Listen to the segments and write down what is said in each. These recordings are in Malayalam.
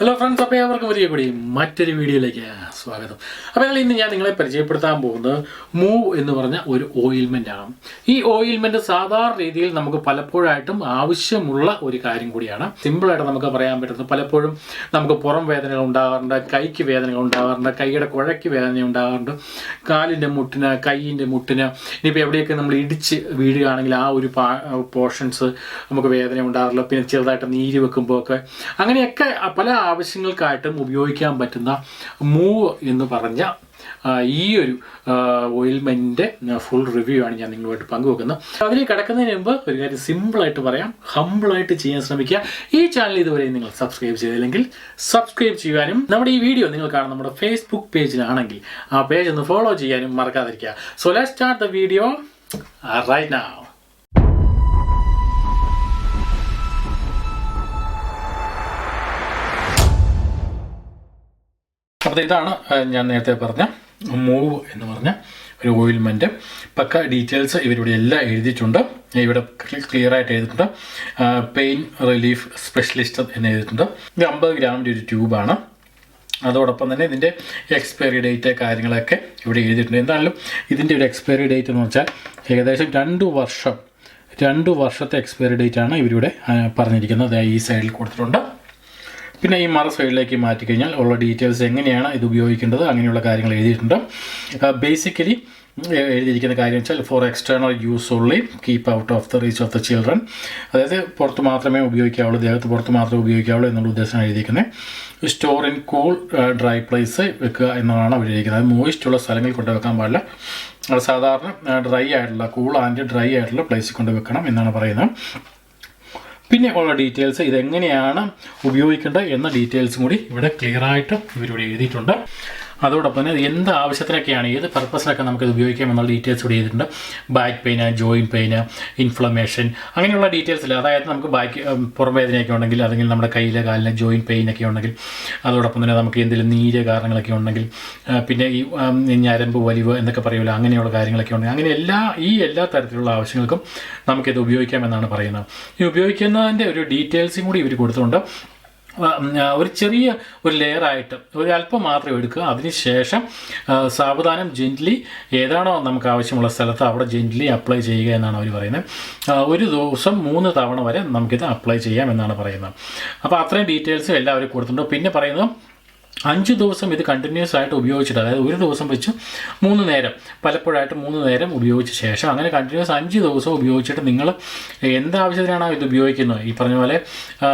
ഹലോ ഫ്രണ്ട്സ് അപ്പോൾ ഏവർക്കും വലിയ കൂടി മറ്റൊരു വീഡിയോയിലേക്ക് സ്വാഗതം. അപ്പോൾ ഇന്ന് ഞാൻ നിങ്ങളെ പരിചയപ്പെടുത്താൻ പോകുന്നത് മൂവ് എന്ന് പറഞ്ഞ ഒരു ഓയിൽമെന്റ് ആണ്. ഈ ഓയിൽമെന്റ് സാധാരണ രീതിയിൽ നമുക്ക് പലപ്പോഴായിട്ടും ആവശ്യമുള്ള ഒരു കാര്യം കൂടിയാണ്. സിമ്പിളായിട്ട് നമുക്ക് പറയാൻ പറ്റുന്നത് പലപ്പോഴും നമുക്ക് പുറം വേദനകൾ ഉണ്ടാകാറുണ്ട് കൈക്ക് വേദനകൾ ഉണ്ടാകാറുണ്ട് കൈയുടെ കുഴയ്ക്ക് വേദന ഉണ്ടാകാറുണ്ട് കാലിന്റെ മുട്ടിന് കൈയിന്റെ മുട്ടിന്. ഇനിയിപ്പോൾ എവിടെയൊക്കെ നമ്മൾ ഇടിച്ച് വീഴുകയാണെങ്കിൽ ആ ഒരു പോർഷൻസ് നമുക്ക് വേദന ഉണ്ടാകാറില്ല പിന്നെ ചെറുതായിട്ട് നീര് വെക്കുമ്പോൾ ഒക്കെ അങ്ങനെയൊക്കെ പല ആവശ്യങ്ങൾക്കായിട്ടും ഉപയോഗിക്കാൻ പറ്റുന്ന മൂവ് എന്ന് പറഞ്ഞ ഈ ഒരു ഓയിൽമെന്റിന്റെ ഫുൾ റിവ്യൂ ആണ് ഞാൻ നിങ്ങളുമായിട്ട് പങ്കുവെക്കുന്നത്. അതിൽ കിടക്കുന്നതിന് മുമ്പ് ഒരു കാര്യം സിമ്പിളായിട്ട് പറയാം. ഹമ്പിളായിട്ട് ചെയ്യാൻ ശ്രമിക്കുക. ഈ ചാനൽ ഇതുവരെ നിങ്ങൾ സബ്സ്ക്രൈബ് ചെയ്തില്ലെങ്കിൽ സബ്സ്ക്രൈബ് ചെയ്യാനും നമ്മുടെ ഈ വീഡിയോ നിങ്ങൾ കാണുന്ന നമ്മുടെ ഫേസ്ബുക്ക് പേജിലാണെങ്കിൽ ആ പേജ് ഒന്ന് ഫോളോ ചെയ്യാനും മറക്കാതിരിക്കുക. So let start the video right now. അപ്പോൾ ഇതാണ് ഞാൻ നേരത്തെ പറഞ്ഞ മൂവ് എന്ന് പറഞ്ഞ ഒരു ഓയിൽമെന്റ് പക്ക ഡീറ്റെയിൽസ് ഇവരിവിടെ എല്ലാം എഴുതിയിട്ടുണ്ട്. ഇവിടെ ക്ലിയർ ആയിട്ട് എഴുതിയിട്ടുണ്ട്. പെയിൻ റിലീഫ് സ്പെഷ്യലിസ്റ്റ് എന്ന് എഴുതിയിട്ടുണ്ട്. ഇത് അമ്പത് ഗ്രാമിന്റെ ഒരു ട്യൂബാണ് അതോടൊപ്പം തന്നെ ഇതിന്റെ എക്സ്പയറി ഡേറ്റ് കാര്യങ്ങളൊക്കെ ഇവിടെ എഴുതിയിട്ടുണ്ട്. എന്തായാലും ഇതിന്റെ ഒരു എക്സ്പയറി ഡേറ്റ് എന്ന് വെച്ചാൽ ഏകദേശം രണ്ട് വർഷം രണ്ട് വർഷത്തെ എക്സ്പയറി ഡേറ്റ് ആണ് ഇവരിവിടെ പറഞ്ഞിരിക്കുന്നത്. ഈ സൈഡിൽ കൊടുത്തിട്ടുണ്ട്. പിന്നെ ഈ മറ സൈഡിലേക്ക് മാറ്റി കഴിഞ്ഞാൽ ഉള്ള ഡീറ്റെയിൽസ് എങ്ങനെയാണ് ഇത് ഉപയോഗിക്കേണ്ടത് അങ്ങനെയുള്ള കാര്യങ്ങൾ എഴുതിയിട്ടുണ്ട്. ബേസിക്കലി എഴുതിയിരിക്കുന്ന കാര്യം വെച്ചാൽ for external use only keep out of the reach of the children അതായത് പുറത്ത് മാത്രമേ ഉപയോഗിക്കാവുള്ളൂ ദേഹത്ത് പുറത്ത് മാത്രമേ ഉപയോഗിക്കാവുള്ളൂ എന്നുള്ള ഉദ്ദേശമാണ് എഴുതിയിരിക്കുന്നത്. Store in cool dry place വെക്കുക എന്നാണ് അവർ എഴുതിയിരിക്കുന്നത്. അത് മോയിസ്റ്റ് ഉള്ള സ്ഥലങ്ങളിൽ കൊണ്ട് വെക്കാൻ പാടില്ല. സാധാരണ ഡ്രൈ ആയിട്ടുള്ള കൂൾ ആൻഡ് ഡ്രൈ ആയിട്ടുള്ള പ്ലേസിൽ കൊണ്ട് വെക്കണം എന്നാണ് പറയുന്നത്. പിന്നെ ഉള്ള ഡീറ്റെയിൽസ് ഇതെങ്ങനെയാണ് ഉപയോഗിക്കേണ്ടത് എന്ന ഡീറ്റെയിൽസും കൂടി ഇവിടെ ക്ലിയർ ആയിട്ട് ഇവരിവിടെ എഴുതിയിട്ടുണ്ട്. അതോടൊപ്പം തന്നെ എന്ത് ആവശ്യത്തിനൊക്കെയാണ് ഏത് പർപ്പസിനൊക്കെ ഇത് ഉപയോഗിക്കാം എന്നുള്ള ഡീറ്റെയിൽസ് ഇവിടെ ചെയ്തിട്ടുണ്ട് back pain joint pain inflammation അങ്ങനെയുള്ള ഡീറ്റെയിൽസ് അതായത് നമുക്ക് ബാക്ക് പുറം വേദനയൊക്കെ ഉണ്ടെങ്കിൽ അല്ലെങ്കിൽ നമ്മുടെ കയ്യിലെ കാലിലെ ജോയിന്റ് പെയിനൊക്കെ ഉണ്ടെങ്കിൽ അതോടൊപ്പം തന്നെ നമുക്ക് എന്തെങ്കിലും നീര് കാരണങ്ങളൊക്കെ ഉണ്ടെങ്കിൽ പിന്നെ ഈ ഞരമ്പ് വലിവ് എന്നൊക്കെ പറയുമല്ലോ അങ്ങനെയുള്ള കാര്യങ്ങളൊക്കെ ഉണ്ടെങ്കിൽ അങ്ങനെ എല്ലാ ഈ എല്ലാ തരത്തിലുള്ള ആവശ്യങ്ങൾക്കും നമുക്കിത് ഉപയോഗിക്കാമെന്നാണ് പറയുന്നത്. ഈ ഉപയോഗിക്കുന്നതിന്റെ ഒരു ഡീറ്റെയിൽസും കൂടി ഇവർ കൊടുത്തുകൊണ്ട് ഒരു ചെറിയ ഒരു ലെയറായിട്ട് ഒരു അല്പം മാത്രം എടുക്കുക. അതിനുശേഷം സാവധാനം ജെന്റ്ലി ഏതാണോ നമുക്ക് ആവശ്യമുള്ള സ്ഥലത്ത് അവിടെ ജെന്റ്ലി അപ്ലൈ ചെയ്യുക എന്നാണ് അവർ പറയുന്നത്. ഒരു ദിവസം മൂന്ന് തവണ വരെ നമുക്കിത് അപ്ലൈ ചെയ്യാം എന്നാണ് പറയുന്നത്. അപ്പോൾ അത്രയും ഡീറ്റെയിൽസ് എല്ലാവരും കൊടുത്തിട്ടുണ്ട്. പിന്നെ പറയുന്നത് അഞ്ച് ദിവസം ഇത് കണ്ടിന്യൂസ് ആയിട്ട് ഉപയോഗിച്ചിട്ട് അതായത് ഒരു ദിവസം വെച്ച് മൂന്ന് നേരം പലപ്പോഴായിട്ട് മൂന്ന് നേരം ഉപയോഗിച്ച ശേഷം അങ്ങനെ കണ്ടിന്യൂസ് അഞ്ച് ദിവസം ഉപയോഗിച്ചിട്ട് നിങ്ങൾ എന്താവശ്യത്തിനാണോ ഇത് ഉപയോഗിക്കുന്നത്? ഈ പറഞ്ഞ പോലെ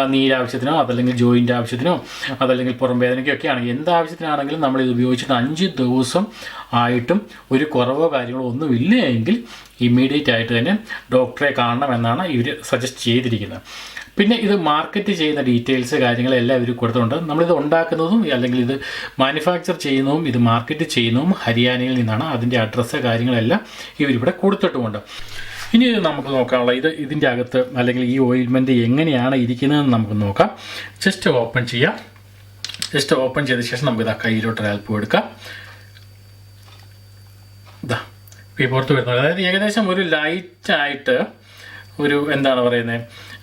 നീരാവശ്യത്തിനോ അതല്ലെങ്കിൽ ജോയിന്റ് ആവശ്യത്തിനോ അതല്ലെങ്കിൽ പുറം വേദനയ്ക്കോ ഒക്കെ ആണെങ്കിൽ എന്താവശ്യത്തിനാണെങ്കിലും നമ്മൾ ഇത് ഉപയോഗിച്ചിട്ട് അഞ്ച് ദിവസം ആയിട്ടും ഒരു കുറവോ കാര്യങ്ങളോ ഒന്നും ഇല്ല എങ്കിൽ ഇമ്മീഡിയറ്റ് ആയിട്ട് തന്നെ ഡോക്ടറെ കാണണമെന്നാണ് ഇവർ സജസ്റ്റ് ചെയ്തിരിക്കുന്നത്. പിന്നെ ഇത് മാർക്കറ്റ് ചെയ്യുന്ന ഡീറ്റെയിൽസ് കാര്യങ്ങളെല്ലാം ഇവർ കൊടുത്തുകൊണ്ട് നമ്മളിത് ഉണ്ടാക്കുന്നതും അല്ലെങ്കിൽ ഇത് മാനുഫാക്ചർ ചെയ്യുന്നതും ഇത് മാർക്കറ്റ് ചെയ്യുന്നതും ഹരിയാനയിൽ നിന്നാണ് അതിന്റെ അഡ്രസ്സ് കാര്യങ്ങളെല്ലാം ഇവരിവിടെ കൊടുത്തിട്ടുമുണ്ട്. ഇനി നമുക്ക് നോക്കാനുള്ള ഇത് ഇതിന്റെ അകത്ത് അല്ലെങ്കിൽ ഈ ഓയിൽമെന്റ് എങ്ങനെയാണ് ഇരിക്കുന്നതെന്ന് നമുക്ക് നോക്കാം. ജസ്റ്റ് ഓപ്പൺ ചെയ്യാം. ജസ്റ്റ് ഓപ്പൺ ചെയ്ത ശേഷം നമുക്ക് ഇതാ കയ്യിലോട്ട് ഹെൽപ്പ് എടുക്കാം. ഇതാ ഈ പുറത്ത് വരുന്നത്. അതായത് ഏകദേശം ഒരു ലൈറ്റായിട്ട് ഒരു എന്താണ് പറയുന്നത്?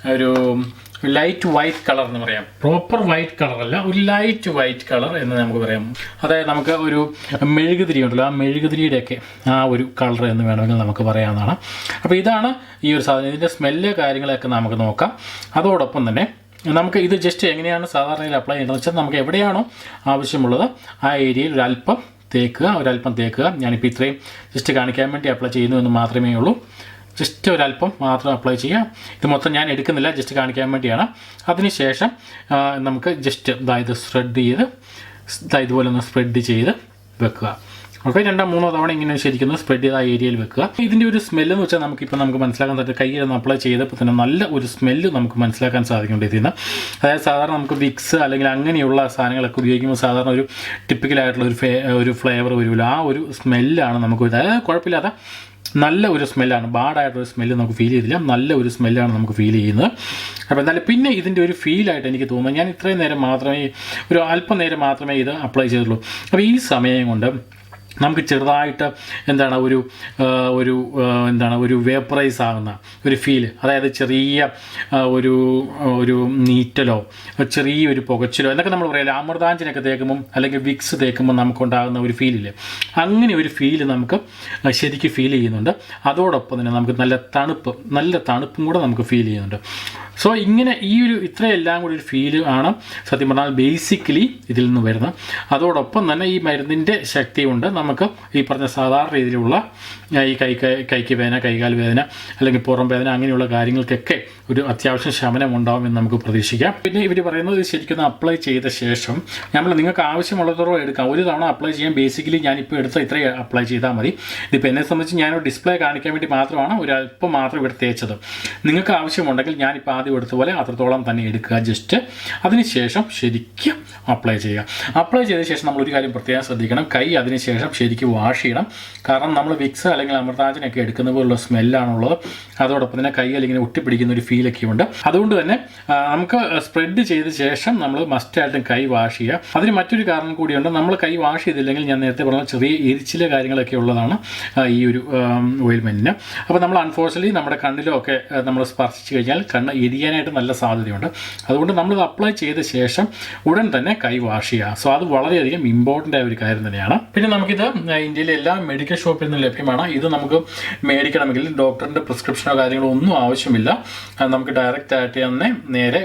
ഒരു ലൈറ്റ് വൈറ്റ് കളർ എന്ന് പറയാം. പ്രോപ്പർ വൈറ്റ് കളർ അല്ല ഒരു ലൈറ്റ് വൈറ്റ് കളർ എന്ന് നമുക്ക് പറയാം. അതായത് നമുക്ക് ഒരു മെഴുകുതിരി ഉണ്ടല്ലോ ആ മെഴുകുതിരിയുടെയൊക്കെ ആ ഒരു കളർ എന്ന് വേണമെങ്കിൽ നമുക്ക് പറയാവുന്നതാണ്. അപ്പോൾ ഇതാണ് ഈ ഒരു സാധനം. ഇതിന്റെ സ്മെല്ല് കാര്യങ്ങളൊക്കെ നമുക്ക് നോക്കാം. അതോടൊപ്പം തന്നെ നമുക്ക് ഇത് ജസ്റ്റ് എങ്ങനെയാണ് സാധാരണയിൽ അപ്ലൈ ചെയ്യേണ്ടത് വെച്ചാൽ നമുക്ക് എവിടെയാണോ ആവശ്യമുള്ളത് ആ ഏരിയയിൽ ഒരല്പം തേക്കുക ഒരല്പം തേക്കുക. ഞാനിപ്പോൾ ഇത്രയും ജസ്റ്റ് കാണിക്കാൻ വേണ്ടി അപ്ലൈ ചെയ്യുന്നു എന്ന് മാത്രമേ ഉള്ളൂ. ജസ്റ്റ് ഒരല്പം മാത്രം അപ്ലൈ ചെയ്യാം ഇത് മൊത്തം ഞാൻ എടുക്കുന്നില്ല ജസ്റ്റ് കാണിക്കാൻ വേണ്ടിയാണ്. അതിനുശേഷം നമുക്ക് ജസ്റ്റ് ഇതായത് സ്പ്രെഡ് ചെയ്ത് ഇതുപോലെ ഒന്ന് സ്പ്രെഡ് ചെയ്ത് വെക്കുക. ഓക്കെ രണ്ടോ മൂന്നോ തവണ ഇങ്ങനെ ശരിക്കും സ്പ്രെഡ് ചെയ്ത് ആ ഏരിയയിൽ വെക്കുക. ഇതിന്റെ ഒരു സ്മെല്ല് എന്ന് വെച്ചാൽ നമുക്കിപ്പോൾ നമുക്ക് മനസ്സിലാക്കാൻ കയ്യിൽ ഒന്ന് അപ്ലൈ ചെയ്തപ്പോൾ തന്നെ നല്ല ഒരു സ്മെല്ല് നമുക്ക് മനസ്സിലാക്കാൻ സാധിക്കുന്നുണ്ട് ഇതിൽ നിന്ന്. അതായത് സാധാരണ നമുക്ക് വിക്സ് അല്ലെങ്കിൽ അങ്ങനെയുള്ള സാധനങ്ങളൊക്കെ ഉപയോഗിക്കുമ്പോൾ സാധാരണ ഒരു ടിപ്പിക്കലായിട്ടുള്ള ഒരു ഒരു ഫ്ലേവർ വരുമല്ലോ. ആ ഒരു സ്മെല്ലാണ് നമുക്ക്. അതായത് കുഴപ്പമില്ലാത്ത നല്ല ഒരു സ്മെല്ലാണ്. ബാഡായിട്ടൊരു സ്മെല്ല് നമുക്ക് ഫീൽ ചെയ്തില്ല. നല്ല ഒരു സ്മെല്ലാണ് നമുക്ക് ഫീൽ ചെയ്യുന്നത്. അപ്പോൾ എന്തായാലും പിന്നെ ഇതിന്റെ ഒരു ഫീലായിട്ട് എനിക്ക് തോന്നുന്നു. ഞാൻ ഇത്രയും നേരം മാത്രമേ ഒരു അല്പനേരം മാത്രമേ ഇത് അപ്ലൈ ചെയ്തുള്ളൂ. അപ്പോൾ ഈ സമയം കൊണ്ട് നമുക്ക് ചെറുതായിട്ട് എന്താണ് ഒരു ഒരു എന്താണ് ഒരു വേപ്പറൈസ് ആകുന്ന ഒരു ഫീൽ അതായത് ചെറിയ ഒരു ഒരു നീറ്റലോ ചെറിയ ഒരു പുകച്ചിലോ എന്നൊക്കെ നമ്മൾ പറയില്ല അമൃതാഞ്ചനൊക്കെ തേക്കുമ്പം അല്ലെങ്കിൽ വിക്സ് തേക്കുമ്പോൾ നമുക്കുണ്ടാകുന്ന ഒരു ഫീലില്ലേ അങ്ങനെ ഒരു ഫീൽ നമുക്ക് ശരിക്കും ഫീൽ ചെയ്യുന്നുണ്ട്. അതോടൊപ്പം തന്നെ നമുക്ക് നല്ല തണുപ്പ് നല്ല തണുപ്പും കൂടെ നമുക്ക് ഫീൽ ചെയ്യുന്നുണ്ട്. സോ ഇങ്ങനെ ഈ ഒരു ഇത്രയെല്ലാം കൂടി ഒരു ഫീൽ ആണ് സത്യം പറഞ്ഞാൽ ബേസിക്കലി ഇതിൽ നിന്ന് വരുന്നത്. അതോടൊപ്പം തന്നെ ഈ മരുന്നിന്റെ ശക്തി കൊണ്ട് നമുക്ക് ഈ പറഞ്ഞ സാധാരണ രീതിയിലുള്ള ഈ കൈ കൈക്ക് വേദന കൈകാൽ വേദന അല്ലെങ്കിൽ പുറം വേദന അങ്ങനെയുള്ള കാര്യങ്ങൾക്കൊക്കെ ഒരു അത്യാവശ്യം ശമനം ഉണ്ടാവും എന്ന് നമുക്ക് പ്രതീക്ഷിക്കാം. പിന്നെ ഇവർ പറയുന്നത് ശരിക്കും അപ്ലൈ ചെയ്ത ശേഷം നമ്മൾ നിങ്ങൾക്ക് ആവശ്യമുള്ളതോടെ എടുക്കാം. ഒരു തവണ അപ്ലൈ ചെയ്യാൻ ബേസിക്കലി ഞാനിപ്പോൾ എടുത്ത ഇത്രയും അപ്ലൈ ചെയ്താൽ മതി. ഇതിപ്പോൾ എന്നെ സംബന്ധിച്ച് ഞാനൊരു ഡിസ്പ്ലേ കാണിക്കാൻ വേണ്ടി മാത്രമാണ് ഒരു അല്പം മാത്രം ഇവിടെ തേച്ചത്. നിങ്ങൾക്ക് ആവശ്യമുണ്ടെങ്കിൽ ഞാനിപ്പോൾ ആദ്യം എടുത്ത പോലെ അത്രത്തോളം തന്നെ എടുക്കുക. ജസ്റ്റ് അതിനുശേഷം ശരിക്കും അപ്ലൈ ചെയ്യുക. അപ്ലൈ ചെയ്ത ശേഷം നമ്മൾ ഒരു കാര്യം പ്രത്യേകം ശ്രദ്ധിക്കണം. കൈ അതിനുശേഷം ശരിക്കും വാഷ് ചെയ്യണം. കാരണം നമ്മൾ വിക്സ് അല്ലെങ്കിൽ അമൃതാജനൊക്കെ എടുക്കുന്ന പോലുള്ള സ്മെല്ലാണുള്ളത് അതോടൊപ്പം തന്നെ കൈ അല്ലെങ്കിൽ ഒട്ടിപ്പിടിക്കുന്ന ഒരു ഫീലൊക്കെ ഉണ്ട്. അതുകൊണ്ട് തന്നെ നമുക്ക് സ്പ്രെഡ് ചെയ്ത ശേഷം നമ്മൾ മസ്റ്റായിട്ടും കൈ വാഷ് ചെയ്യുക. അതിന് മറ്റൊരു കാരണം കൂടിയുണ്ട്. നമ്മൾ കൈ വാഷ് ചെയ്തില്ലെങ്കിൽ ഞാൻ നേരത്തെ പറഞ്ഞ ചെറിയ എരിച്ചിലെ കാര്യങ്ങളൊക്കെ ഉള്ളതാണ് ഈ ഒരു ഓയിൽമെന്റിന് അപ്പോൾ നമ്മൾ അൺഫോർച്യുനേറ്റ്ലി നമ്മുടെ കണ്ണിലോ ഒക്കെ നമ്മൾ സ്പർശിച്ചു കഴിഞ്ഞാൽ കണ്ണ് എരിയാനായിട്ട് നല്ല സാധ്യതയുണ്ട്. അതുകൊണ്ട് നമ്മൾ ഇത് അപ്ലൈ ചെയ്ത ശേഷം ഉടൻ തന്നെ കൈ വാഷ് ചെയ്യുക. സോ അത് വളരെയധികം ഇമ്പോർട്ടന്റ് ആയ ഒരു കാര്യം തന്നെയാണ്. പിന്നെ നമുക്കിത് ഇന്ത്യയിലെ എല്ലാ മെഡിക്കൽ ഷോപ്പിൽ നിന്നും ലഭ്യമാണ്. ഇത് നമുക്ക് മേടിക്കണമെങ്കിൽ ഡോക്ടറിന്റെ പ്രിസ്ക്രിപ്ഷനോ കാര്യങ്ങളോ ഒന്നും ആവശ്യമില്ല. നമുക്ക് ഡയറക്റ്റ് ആയിട്ട് തന്നെ നേരെ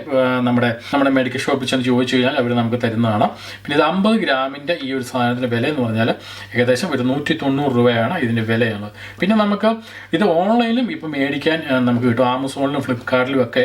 നമ്മുടെ നമ്മുടെ മെഡിക്കൽ ഷോപ്പിൽ ചെന്ന് ചോദിച്ചു കഴിഞ്ഞാൽ അവർ നമുക്ക് തരുന്നതാണ്. പിന്നെ ഇത് അമ്പത് ഗ്രാമിന്റെ ഈ ഒരു സാധനത്തിന്റെ വില എന്ന് പറഞ്ഞാൽ ഏകദേശം ഒരു നൂറ്റി തൊണ്ണൂറ് രൂപയാണ് ഇതിന്റെ വിലയുള്ളത്. പിന്നെ നമുക്ക് ഇത് ഓൺലൈനിലും ഇപ്പം മേടിക്കാൻ നമുക്ക് കിട്ടും. ആമസോണിലും ഫ്ലിപ്കാർട്ടിലും ഒക്കെ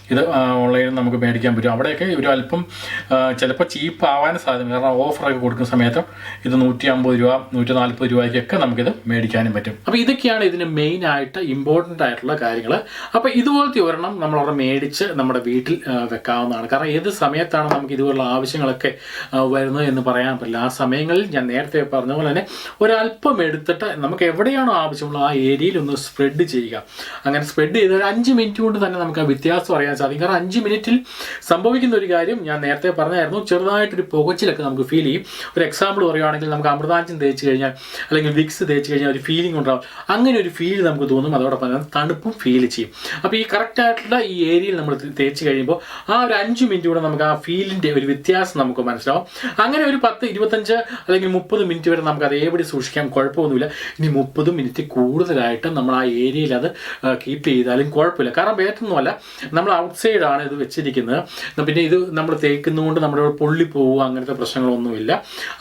ഇത് ഓൺലൈനിൽ നമുക്ക് മേടിക്കാൻ പറ്റും. അവിടെയൊക്കെ ഒരു അല്പം ചിലപ്പോൾ ചീപ്പ് ആവാൻ സാധ്യത കാരണം ഓഫറൊക്കെ കൊടുക്കുന്ന സമയത്ത് ഇത് നൂറ്റി അമ്പത് രൂപ നൂറ്റി നാൽപ്പത് രൂപയ്ക്കൊക്കെ നമുക്കിത് മേടിക്കാനും പറ്റും. അപ്പോൾ ഇതൊക്കെയാണ് ഇതിന് മെയിൻ ആയിട്ട് ഇമ്പോർട്ടന്റ് ആയിട്ടുള്ള കാര്യങ്ങൾ അപ്പോൾ ഇതുപോലത്തെ ഒരെണ്ണം നമ്മളവിടെ മേടിച്ച് നമ്മുടെ വീട്ടിൽ വെക്കാവുന്നതാണ്. കാരണം ഏത് സമയത്താണ് നമുക്ക് ഇതുപോലുള്ള ആവശ്യങ്ങളൊക്കെ വരുന്നത് എന്ന് പറയാൻ പറ്റില്ല. ആ സമയങ്ങളിൽ ഞാൻ നേരത്തെ പറഞ്ഞ പോലെ തന്നെ ഒരല്പം എടുത്തിട്ട് നമുക്ക് എവിടെയാണോ ആവശ്യമുള്ള ആ ഏരിയയിൽ ഒന്ന് സ്പ്രെഡ് ചെയ്യുക. അങ്ങനെ സ്പ്രെഡ് ചെയ്ത് ഒരു അഞ്ച് മിനിറ്റ് കൊണ്ട് തന്നെ നമുക്ക് ആ വ്യത്യാസം അറിയാൻ സാധിക്കും. കാരണം അഞ്ച് മിനിറ്റിൽ സംഭവിക്കുന്ന ഒരു കാര്യം ഞാൻ നേരത്തെ പറഞ്ഞായിരുന്നു. ചെറുതായിട്ടൊരു പുകച്ചിലൊക്കെ നമുക്ക് ഫീൽ ചെയ്യും. ഒരു എക്സാമ്പിൾ പറയുകയാണെങ്കിൽ നമുക്ക് അമൃതാഞ്ചൻ തേച്ച് കഴിഞ്ഞാൽ അല്ലെങ്കിൽ വിക്സ് തേച്ച് കഴിഞ്ഞാൽ ഒരു ഫീലിംഗ് ഉണ്ടാവും. അങ്ങനെ ഒരു ഫീൽ നമുക്ക് തോന്നും. അതോടൊപ്പം തന്നെ തണുപ്പും ഫീൽ ചെയ്യും. അപ്പോൾ ഈ കറക്റ്റായിട്ടുള്ള ഈ ഏരിയയിൽ നമ്മൾ തേച്ച് കഴിയുമ്പോൾ ആ ഒരു അഞ്ച് മിനിറ്റ് കൂടെ നമുക്ക് ആ ഫീലിന്റെ ഒരു വ്യത്യാസം നമുക്ക് മനസ്സിലാവും. അങ്ങനെ ഒരു പത്ത് ഇരുപത്തഞ്ച് അല്ലെങ്കിൽ മുപ്പത് മിനിറ്റ് വരെ നമുക്ക് അതേപടി സൂക്ഷിക്കാം. കുഴപ്പമൊന്നുമില്ല. ഇനി മുപ്പത് മിനിറ്റ് കൂടുതലായിട്ട് നമ്മൾ ആ ഏരിയയിൽ അത് കീപ്പ് ചെയ്താലും കുഴപ്പമില്ല. കാരണം വേറൊന്നുമല്ല. നമ്മൾ ഔട്ട്സൈഡ് ആണ് ഇത് വെച്ചിരിക്കുന്നത്. പിന്നെ ഇത് നമ്മൾ തേക്കുന്നതുകൊണ്ട് നമ്മുടെ പൊള്ളി പോവുക അങ്ങനത്തെ പ്രശ്നങ്ങളൊന്നുമില്ല.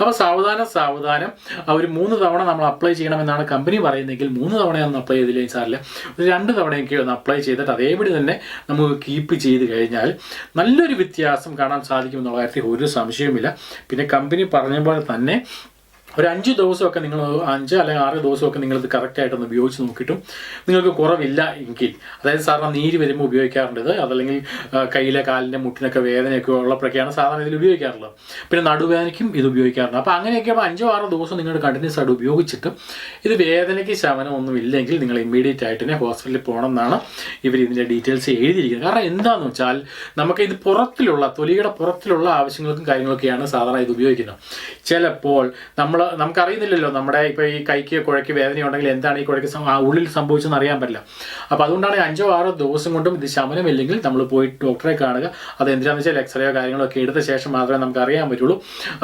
അപ്പോൾ സാവധാനം സാവധാനം. അവർ മൂന്ന് തവണ നമ്മൾ അപ്ലൈ ചെയ്യണമെന്നാണ് കമ്പനി പറയുന്നതെങ്കിൽ മൂന്ന് തവണയൊന്നും അപ്ലൈ ചെയ്തില്ലേ സാറില്ല ഒരു രണ്ട് തവണയൊക്കെ ഒന്ന് അപ്ലൈ ചെയ്തിട്ട് അതേപടി തന്നെ നമുക്ക് കീപ്പ് ചെയ്ത് കഴിഞ്ഞാൽ നല്ലൊരു വ്യത്യാസം കാണാൻ സാധിക്കുമെന്നുള്ള കാര്യത്തിൽ ഒരു സംശയവുമില്ല. പിന്നെ കമ്പനി പറഞ്ഞ പോലെ തന്നെ ഒരു അഞ്ച് ദിവസമൊക്കെ നിങ്ങൾ അഞ്ച് അല്ലെങ്കിൽ ആറ് ദിവസമൊക്കെ നിങ്ങളിത് കറക്റ്റായിട്ടൊന്ന് ഉപയോഗിച്ച് നോക്കിയിട്ടും നിങ്ങൾക്ക് കുറവില്ല എങ്കിൽ അതായത് സാധാരണ നീര് വരുമ്പോൾ ഉപയോഗിക്കാറുണ്ട് അതല്ലെങ്കിൽ കയ്യിലെ കാലിന്റെ മുട്ടിനൊക്കെ വേദനയൊക്കെ ഉള്ളപ്പോഴൊക്കെയാണ് സാധാരണ ഇതിൽ ഉപയോഗിക്കാറുള്ളത്. പിന്നെ നടുവേദനയ്ക്കും ഇത് ഉപയോഗിക്കാറുണ്ട്. അപ്പോൾ അങ്ങനെയൊക്കെ അഞ്ചോ ആറോ ദിവസം നിങ്ങൾ കണ്ടിന്യൂസ് ആയിട്ട് ഉപയോഗിച്ചിട്ട് ഇത് വേദനയ്ക്ക് ശമനമൊന്നും ഇല്ലെങ്കിൽ നിങ്ങൾ ഇമ്മീഡിയറ്റ് ആയിട്ട് തന്നെ ഹോസ്പിറ്റലിൽ പോകണം എന്നാണ് ഇവർ ഇതിന്റെ ഡീറ്റെയിൽസ് എഴുതിയിരിക്കുന്നത്. കാരണം എന്താണെന്ന് വെച്ചാൽ നമുക്ക് ഇത് പുറത്തിലുള്ള തൊലിയുടെ പുറത്തിലുള്ള ആവശ്യങ്ങൾക്കും കാര്യങ്ങളൊക്കെയാണ് സാധാരണ ഇത് ഉപയോഗിക്കുന്നത്. ചിലപ്പോൾ നമ്മൾ നമുക്കറിയുന്നില്ലല്ലോ നമ്മുടെ ഇപ്പോൾ ഈ കൈക്ക് കുഴയ്ക്ക് വേദന ഉണ്ടെങ്കിൽ എന്താണ് ഈ കുഴയ്ക്ക് ഉള്ളിൽ സംഭവിച്ചെന്ന് അറിയാൻ പറ്റില്ല. അപ്പോൾ അതുകൊണ്ടാണ് അഞ്ചോ ആറോ ദിവസം കൊണ്ടും ഇത് ശമനമില്ലെങ്കിൽ നമ്മൾ പോയി ഡോക്ടറെ കാണുക. അത് എന്തിനാണെന്ന് വെച്ചാൽ എക്സ്റേയോ കാര്യങ്ങളൊക്കെ എടുത്ത ശേഷം മാത്രമേ നമുക്ക് അറിയാൻ പറ്റുള്ളൂ.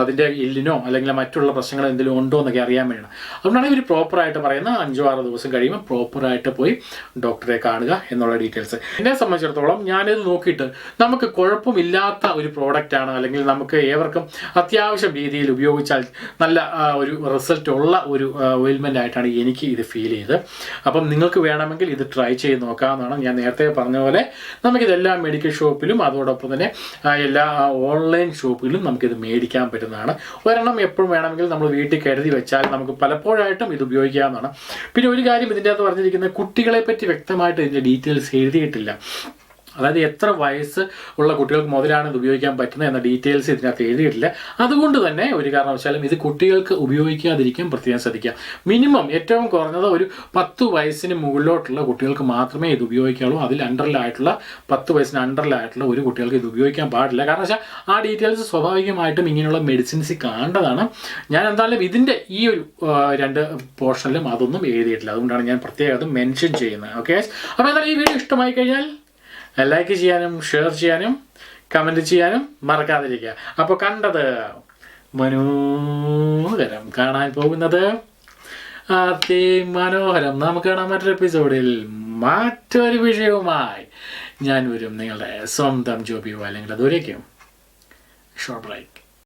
അതിന്റെ ഇല്ലിനോ അല്ലെങ്കിൽ മറ്റുള്ള പ്രശ്നങ്ങൾ എന്തെങ്കിലും ഉണ്ടോ എന്നൊക്കെ അറിയാൻ വേണം. അതുകൊണ്ടാണ് ഇവർ പ്രോപ്പറായിട്ട് പറയുന്ന അഞ്ചോ ആറോ ദിവസം കഴിയുമ്പോൾ പ്രോപ്പർ ആയിട്ട് പോയി ഡോക്ടറെ കാണുക എന്നുള്ള ഡീറ്റെയിൽസ് എന്നെ സംബന്ധിച്ചിടത്തോളം ഞാനിത് നോക്കിയിട്ട് നമുക്ക് കുഴപ്പമില്ലാത്ത ഒരു പ്രോഡക്റ്റ് ആണ് അല്ലെങ്കിൽ നമുക്ക് ഏവർക്കും അത്യാവശ്യം രീതിയിൽ ഉപയോഗിച്ചാൽ നല്ല ഒരു റിസൾട്ട് ഉള്ള ഒരു ഓയിൽമെന്റ് ആയിട്ടാണ് എനിക്ക് ഇത് ഫീൽ ചെയ്ത് അപ്പം നിങ്ങൾക്ക് വേണമെങ്കിൽ ഇത് ട്രൈ ചെയ്ത് നോക്കാമെന്നാണ് ഞാൻ നേരത്തെ പറഞ്ഞ പോലെ നമുക്കിതെല്ലാ മെഡിക്കൽ ഷോപ്പിലും അതോടൊപ്പം തന്നെ എല്ലാ ഓൺലൈൻ ഷോപ്പിലും നമുക്കിത് മേടിക്കാൻ പറ്റുന്നതാണ്. ഒരെണ്ണം എപ്പോഴും വേണമെങ്കിൽ നമ്മൾ വീട്ടിൽ കരുതി വെച്ചാൽ നമുക്ക് പലപ്പോഴായിട്ടും ഇത് ഉപയോഗിക്കാവുന്നതാണ്. പിന്നെ ഒരു കാര്യം ഇതിന്റെ അകത്ത് പറഞ്ഞിരിക്കുന്നത് കുട്ടികളെ പറ്റി വ്യക്തമായിട്ട് ഇതിന്റെ ഡീറ്റെയിൽസ് എഴുതിയിട്ടില്ല. അതായത് എത്ര വയസ്സ് ഉള്ള കുട്ടികൾക്ക് മുതലാണ് ഇത് ഉപയോഗിക്കാൻ പറ്റുന്നത് എന്ന ഡീറ്റെയിൽസ് ഇതിനകത്ത് എഴുതിയിട്ടില്ല. അതുകൊണ്ട് തന്നെ ഒരു കാരണവശാലും ഇത് കുട്ടികൾക്ക് ഉപയോഗിക്കാതിരിക്കാൻ പ്രത്യേകം ശ്രദ്ധിക്കുക. മിനിമം ഏറ്റവും കുറഞ്ഞത് ഒരു പത്ത് വയസ്സിന് മുകളിലോട്ടുള്ള കുട്ടികൾക്ക് മാത്രമേ ഇത് ഉപയോഗിക്കാവുള്ളൂ. അതിൽ അണ്ടറിലായിട്ടുള്ള പത്ത് വയസ്സിന് അണ്ടറിലായിട്ടുള്ള ഒരു കുട്ടികൾക്ക് ഇത് ഉപയോഗിക്കാൻ പാടില്ല. കാരണം വെച്ചാൽ ആ ഡീറ്റെയിൽസ് സ്വാഭാവികമായിട്ടും ഇങ്ങനെയുള്ള മെഡിസിൻസ് കാണേണ്ടതാണ്. ഞാൻ എന്തായാലും ഇതിന്റെ ഈ ഒരു രണ്ട് പോർഷനിലും അതൊന്നും എഴുതിയിട്ടില്ല. അതുകൊണ്ടാണ് ഞാൻ പ്രത്യേകം മെൻഷൻ ചെയ്യുന്നത്. ഓക്കെ അപ്പോൾ എന്തായാലും ഈ വീഡിയോ ഇഷ്ടമായി കഴിഞ്ഞാൽ ലൈക്ക് ചെയ്യാനും ഷെയർ ചെയ്യാനും കമന്റ് ചെയ്യാനും മറക്കാതിരിക്കുക. അപ്പോൾ കണ്ടത് മനോഹരം കാണാൻ പോകുന്നത് അതിമനോഹരം നമുക്ക് കാണാൻ മറ്റൊരു എപ്പിസോഡിൽ മറ്റൊരു വിഷയവുമായി ഞാൻ വരും. നിങ്ങളുടെ സ്വന്തം ജോബിയോ അല്ലെങ്കിൽ ദൂരേക്കും ഷോർട്ട് ബ്രേക്ക്